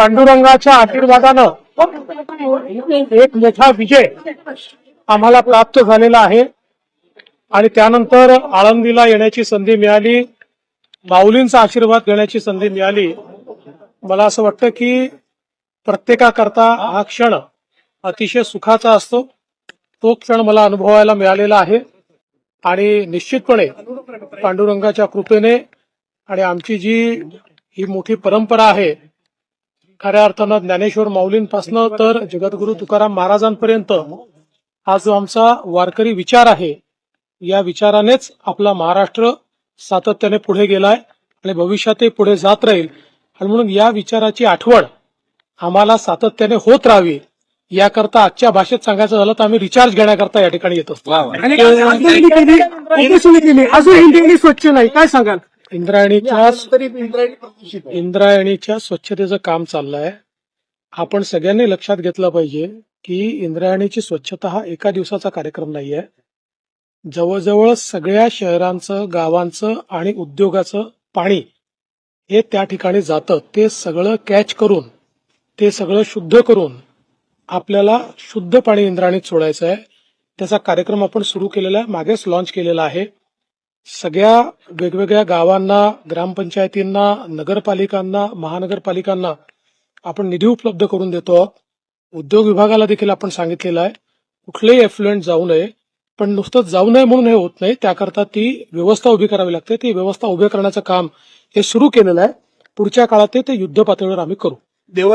पांडुरंगाच्या आशीर्वादानं एक मोठा विजय आम्हाला प्राप्त झालेला आहे. आणि त्यानंतर आळंदीला येण्याची संधी मिळाली. माऊलींचा आशीर्वाद घेण्याची संधी मिळाली. मला असं वाटतं की प्रत्येकाकरता हा क्षण अतिशय सुखाचा असतो. तो क्षण मला अनुभवायला मिळालेला आहे. आणि निश्चितपणे पांडुरंगाच्या कृपेने आणि आमची जी ही मोठी परंपरा आहे खऱ्या अर्थानं ज्ञानेश्वर माऊलींपासनं तर जगद्गुरु तुकाराम महाराजांपर्यंत हा जो आमचा वारकरी विचार आहे. या विचारानेच आपला महाराष्ट्र सातत्याने पुढे गेलाय आणि भविष्यातही पुढे जात राहील. आणि म्हणून या विचाराची आठवण आम्हाला सातत्याने होत राहावी याकरता आजच्या भाषेत सांगायचं झालं तर आम्ही रिचार्ज घेण्याकरता या ठिकाणी येत असतो. अजून स्वच्छ नाही. काय सांगाल? इंद्रायणीच्या इंद्रायणीच्या स्वच्छतेचं काम चाललंय. आपण सगळ्यांनी लक्षात घेतलं पाहिजे की इंद्रायणीची स्वच्छता हा एका दिवसाचा कार्यक्रम नाहीये. जवळजवळ सगळ्या शहरांचं गावांचं आणि उद्योगाचं पाणी हे त्या ठिकाणी जातं. ते सगळं कॅच करून ते सगळं शुद्ध करून आपल्याला शुद्ध पाणी इंद्रायणीत सोडायचं आहे त्याचा कार्यक्रम आपण सुरू केलेला आहे मागेच लॉन्च केलेला आहे. सगळ्या वेगवेगळ्या गावांना ग्रामपंचायतींना नगरपालिकांना महानगरपालिकांना आपण निधी उपलब्ध करून देतो. आहोत. उद्योग विभागाला देखील आपण सांगितलेलं आहे. कुठलेही एफ्लुएंट जाऊ नये. पण नुसतं जाऊ नये म्हणून हे होत नाही. त्याकरता ती व्यवस्था उभी करावी लागते. ती व्यवस्था उभी करण्याचं काम हे सुरू केलेलं आहे. पुढच्या काळात ते- ते युद्ध पातळीवर आम्ही करू. देवा